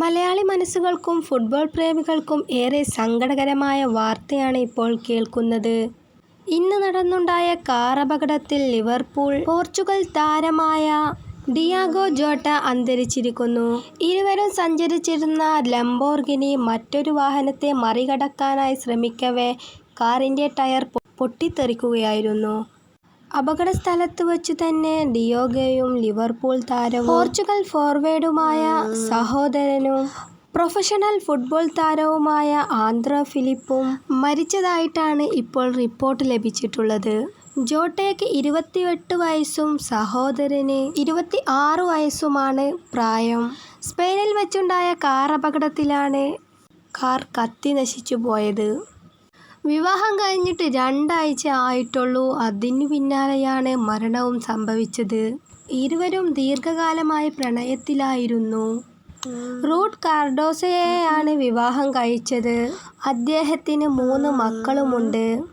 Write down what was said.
Malayali മനസ്സുകൾക്കും football പ്രേമികൾക്കും ഏറെ സങ്കടകരമായ വാർത്തയാണ് ഇപ്പോൾ കേൾക്കുന്നത്. ഇന്ന് നടന്നുണ്ടായ കാർ അപകടത്തിൽ ലിവർപൂൾ പോർച്ചുഗൽ താരമായ ഡിയാഗോ ജോട്ട അന്തരിച്ചിരിക്കുന്നു. ഇരുവരും സഞ്ചരിച്ചിരുന്ന ലംബോർഗിനി മറ്റൊരു വാഹനത്തെ മറികടക്കാനായി ശ്രമിക്കവേ കാറിന്റെ ടയർ പൊട്ടിത്തെറിക്കുകയായിരുന്നു. അപകടസ്ഥലത്തു വച്ചുതന്നെ ഡിയോഗയും ലിവർപൂൾ താരവും പോർച്ചുഗൽ ഫോർവേഡുമായ സഹോദരനും പ്രൊഫഷണൽ ഫുട്ബോൾ താരവുമായ ആന്ധ്ര ഫിലിപ്പും മരിച്ചതായിട്ടാണ് ഇപ്പോൾ റിപ്പോർട്ട് ലഭിച്ചിട്ടുള്ളത്. ജോട്ടയ്ക്ക് ഇരുപത്തിയെട്ട് വയസ്സും സഹോദരന് ഇരുപത്തി ആറ് വയസ്സുമാണ് പ്രായം. സ്പെയിനിൽ വച്ചുണ്ടായ കാറപകടത്തിലാണ് കാർ കത്തിനശിച്ചുപോയത്. വിവാഹം കഴിഞ്ഞിട്ട് രണ്ടാഴ്ച ആയിട്ടുള്ളൂ. അതിനു പിന്നാലെയാണ് മരണവും സംഭവിച്ചത്. ഇരുവരും ദീർഘകാലമായി പ്രണയത്തിലായിരുന്നു. റൂട്ട് കാർഡോസയെയാണ് വിവാഹം കഴിച്ചത്. അദ്ദേഹത്തിന് മൂന്ന് മക്കളുമുണ്ട്.